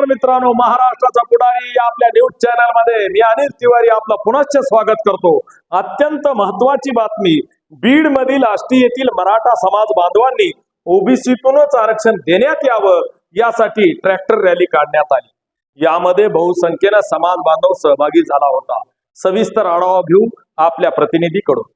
नमस्कार मित्रांनो महाराष्ट्राचा पुढारी आपल्या न्यूज चॅनलमध्ये मी अनिल तिवारी आपलं पुनश्च स्वागत करतो. अत्यंत महत्वाची बातमी बीड मधील आष्टी येथील मराठा समाज बांधवांनी ओबीसीतूनच आरक्षण देण्यात यावं यासाठी ट्रॅक्टर रॅली काढण्यात आली. यामध्ये बहुसंख्येनं समाज बांधव सहभागी झाला होता. सविस्तर आढावा घेऊ आपल्या प्रतिनिधीकडून.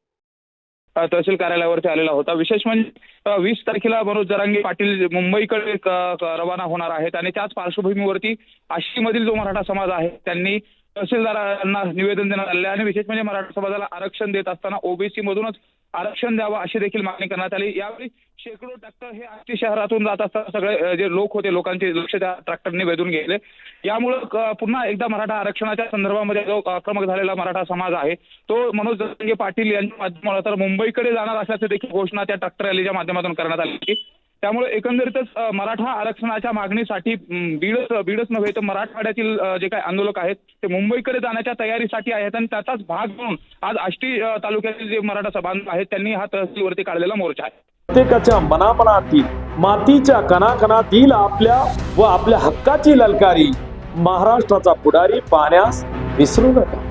तहसील कार्यालयावरती आलेला होता. विशेष म्हणजे वीस तारखेला मनोज जरांगे पाटील मुंबईकडे रवाना होणार आहेत. आणि त्याच पार्श्वभूमीवरती आष्टीमधील जो मराठा समाज आहे त्यांनी तहसीलदारांना निवेदन देण्यात आले आणि विशेष म्हणजे मराठा समाजाला आरक्षण देत असताना ओबीसी मधूनच आरक्षण द्यावं अशी देखील मागणी करण्यात आली. यावेळी शेकडो ट्रॅक्टर हे आष्टी शहरातून जात असताना सगळे जे लोक होते लोकांचे लक्ष त्या ट्रॅक्टरने वेधून गेले यामुळे पुन्हा एकदा मराठा आरक्षणाच्या संदर्भामध्ये जो आक्रमक झालेला मराठा समाज आहे तो मनोज पाटील यांच्या माध्यमातून तर मुंबईकडे जाणार असल्याची देखील घोषणा त्या ट्रॅक्टर रॅलीच्या माध्यमातून करण्यात आली त्यामुळे एकंदरीतच मराठा आरक्षणाच्या मागणीसाठी बीडच बीडच नव्हे तर मराठवाड्यातील जे काही आंदोलक आहेत ते मुंबईकडे जाण्याच्या तयारीसाठी आहेत आणि त्याचाच भाग म्हणून आज आष्टी तालुक्यातील जे मराठा सभांध आहेत त्यांनी हा तहसीलवरती काढलेला मोर्चा आहे. प्रत्येकाच्या मनामनातील मातीच्या कणाकणातील आपल्या व आपल्या हक्काची ललकारी महाराष्ट्राचा पुढारी पाहण्यास विसरू नका.